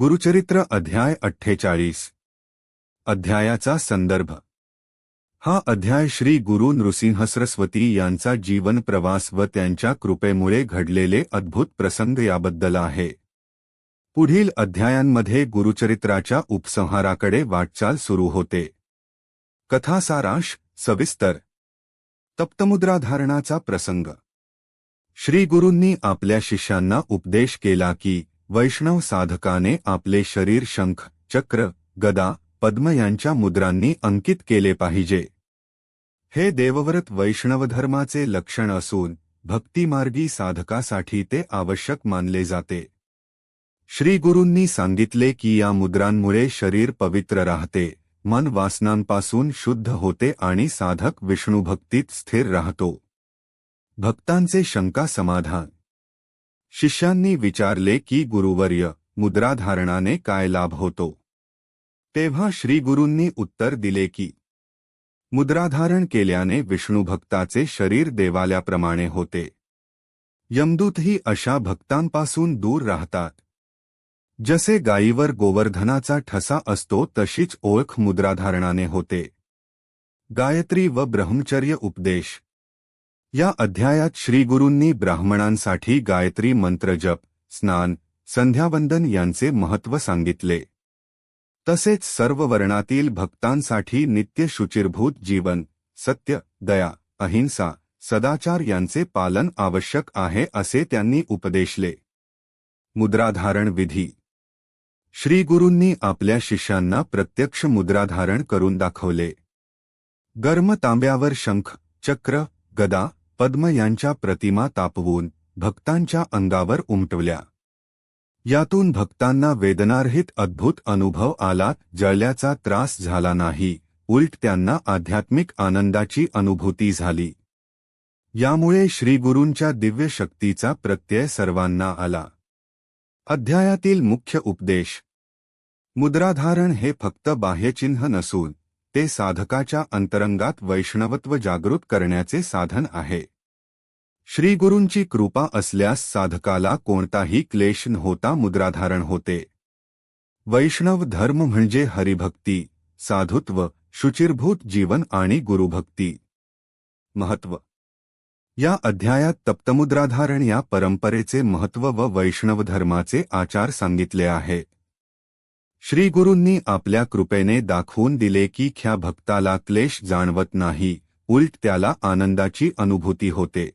गुरुचरित्र अध्याय अठ्ठेचाळीस. अध्यायाचा संदर्भ. हा अध्याय श्री गुरु नृसिंह सरस्वती यांचा जीवन प्रवास व त्यांच्या कृपेमुळे घडलेले अद्भुत प्रसंग याबद्दल आहे. पुढील अध्यायांमध्ये गुरुचरित्राच्या उपसंहाराकडे वाटचाल सुरू होते. कथा सारांश सविस्तर. तप्तमुद्राधारणाचा प्रसंग. श्री गुरूंनी आपल्या शिष्यांना उपदेश केला की वैष्णव साधकाने आपले शरीर शंख, चक्र, गदा, पद्म यांच्या मुद्रांनी अंकित केले पाहिजे. हे देवव्रत वैष्णवधर्माचे लक्षण असून, भक्तिमार्गी साधकासाठी ते आवश्यक मानले जाते. श्री गुरूंनी सांगितले की या मुद्रांमुळे शरीर पवित्र राहते, मन वासनांपासून शुद्ध होते आणि साधक विष्णुभक्तीत स्थिर राहतो. भक्तांचे शंका समाधान शिष्यांनी विचारले की गुरुवर्य मुद्राधारणाने काय लाभ होतो तेव्हा श्रीगुरूंनी उत्तर दिले की मुद्राधारण केल्याने विष्णुभक्ताचे शरीर देवाल्याप्रमाणे होते यमदूतही अशा भक्तांपासून दूर राहतात जसे गायीवर गोवर्धनाचा ठसा असतो तशीच ओळख मुद्राधारणाने होते गायत्री व ब्रह्मचर्य उपदेश या अध्यायात श्रीगुरूंनी ब्राह्मणांसाठी गायत्री मंत्र जप स्नान संध्यावंदन यांचे महत्त्व सांगितले. तसेच सर्व वर्णातील भक्तांसाठी नित्य शुचिरभूत जीवन सत्य दया अहिंसा सदाचार यांचे पालन आवश्यक आहे असे त्यांनी उपदेशले. मुद्राधारण विधी. श्रीगुरूंनी आपल्या शिष्यांना प्रत्यक्ष मुद्राधारण करून दाखवले. गर्म तांब्यावर शंख चक्र गदा पद्म यांच्या प्रतिमा तापवून भक्तांच्या अंगावर उमटवल्या. यातून भक्तांना वेदनारहित अद्भुत अनुभव आला जळल्याचा त्रास झाला नाही उलट त्यांना आध्यात्मिक आनंदाची अनुभूती झाली. यामुळे श्रीगुरूंच्या दिव्य शक्तीचा प्रत्यय सर्वांना आला. अध्यायातील मुख्य उपदेश. मुद्राधारण हे फक्त बाह्यचिन्ह नसून ते साधकाच्या अंतरंगात वैष्णवत्व जागृत करण्याचे साधन आहे. श्रीगुरूंची कृपा असल्यास साधकाला कोणताही क्लेश नव्हता होता मुद्राधारण होते. वैष्णव धर्म म्हणजे हरिभक्ती साधुत्व शुचिरभूत जीवन आणि गुरुभक्ती. महत्त्व. या अध्यायात तप्तमुद्राधारण या परंपरेचे महत्त्व व वैष्णव धर्माचे आचार सांगितले आहेत श्रीगुरूंनी आपल्या कृपेने दाखवून दिले की ख्या भक्ताला क्लेश जाणवत नाही उलट त्याला आनंदाची अनुभूती होते.